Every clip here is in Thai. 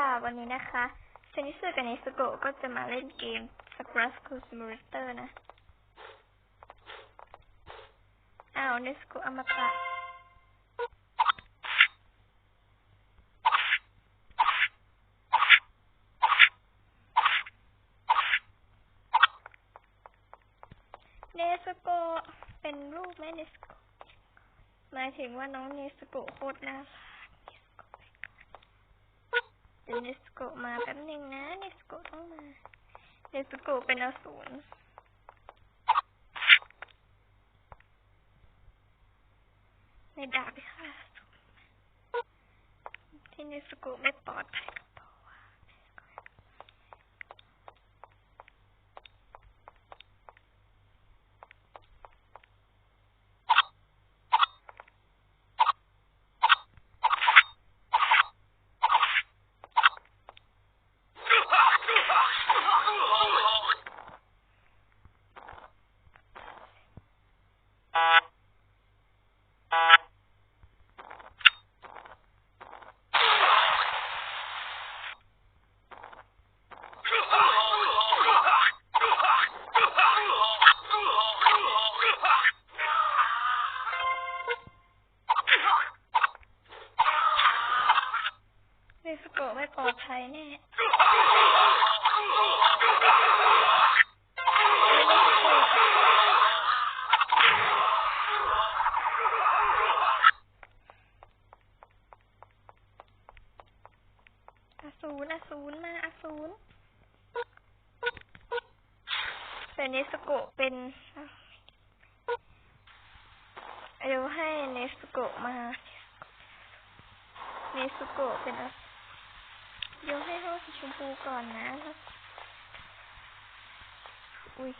ค่ะ วันนี้นะคะเซนิสึกับเนสโกก็จะมาเล่นเกม Sakura School Simulator นะ อ้าวเนสโกอมตะเนสโกเป็นลูกแม่เนสโกหมายถึงว่าน้องเนสโกโคตรน่ารัก ดี๋ยวเนสโกมาแป๊บหนึ่งนะเนสโกต้องมาเนสโกเป็นอสูรในดาบไปค่ะอสูรที่เนสโกไม่ปลอดภัยก็เพราะว่าเนสโกะเนสโกะไม่ปลอดภัยแน่อ สูรอสูรมาอสูรแต่เนสโกะเป็นเดี๋ยวให้เนสโกะมาเนสโกะเป็นเดี๋ยวให้ห้องสีชมพูก่อนนะ อุ้ย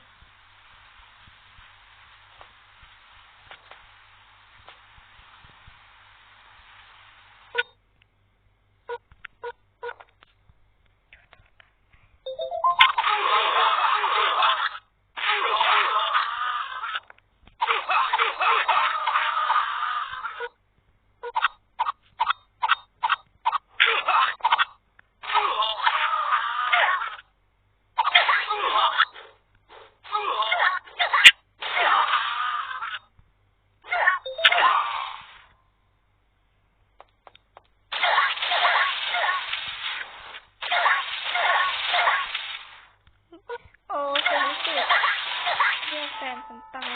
โอ้ฉันรู้สึกเรียกแฟนฉันตาย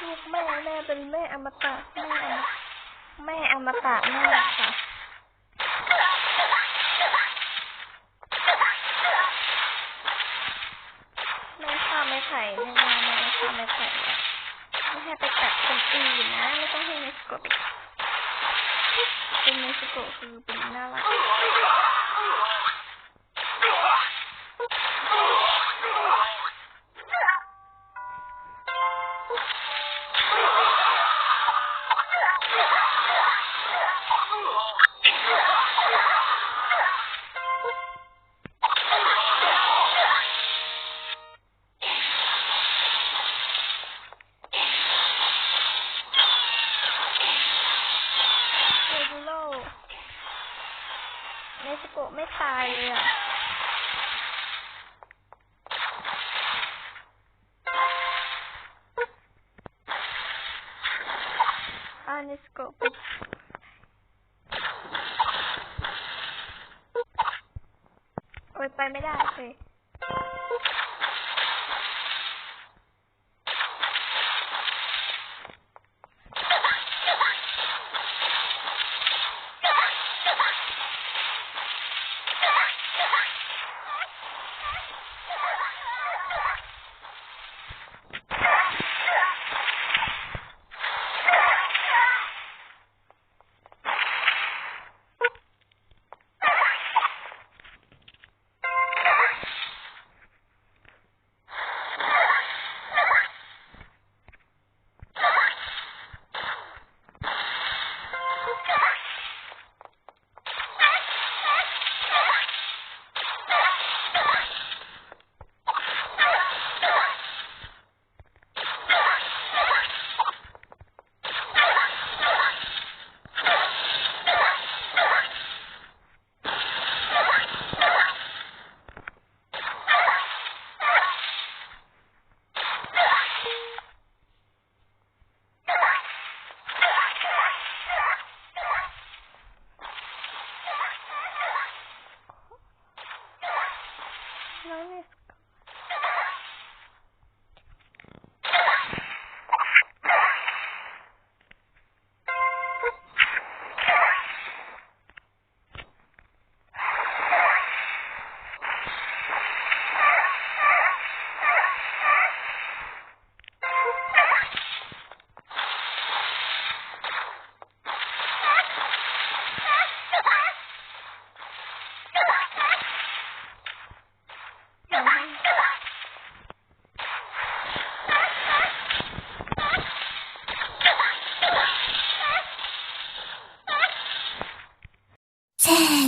ลูกแม่แม่ เป็นแม่อมตะแม่แม่อมตะมากค่ะแม่ข้าไม่ไผ่ไม่ได้แม่ข้าไม่ไผ่ไม่ให้ไปกัดคนอื่นนะ ไม่ต้องให้เนสโกะเป็นเนสโกะคือเป็นน่ารัก เนสโกไม่ตายเลยอะอาเนสโกไปโอ้ยไปไม่ได้เลย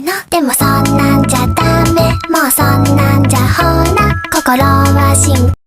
の。でもそんなんじゃダメ。もうそんなんじゃほら。心は進化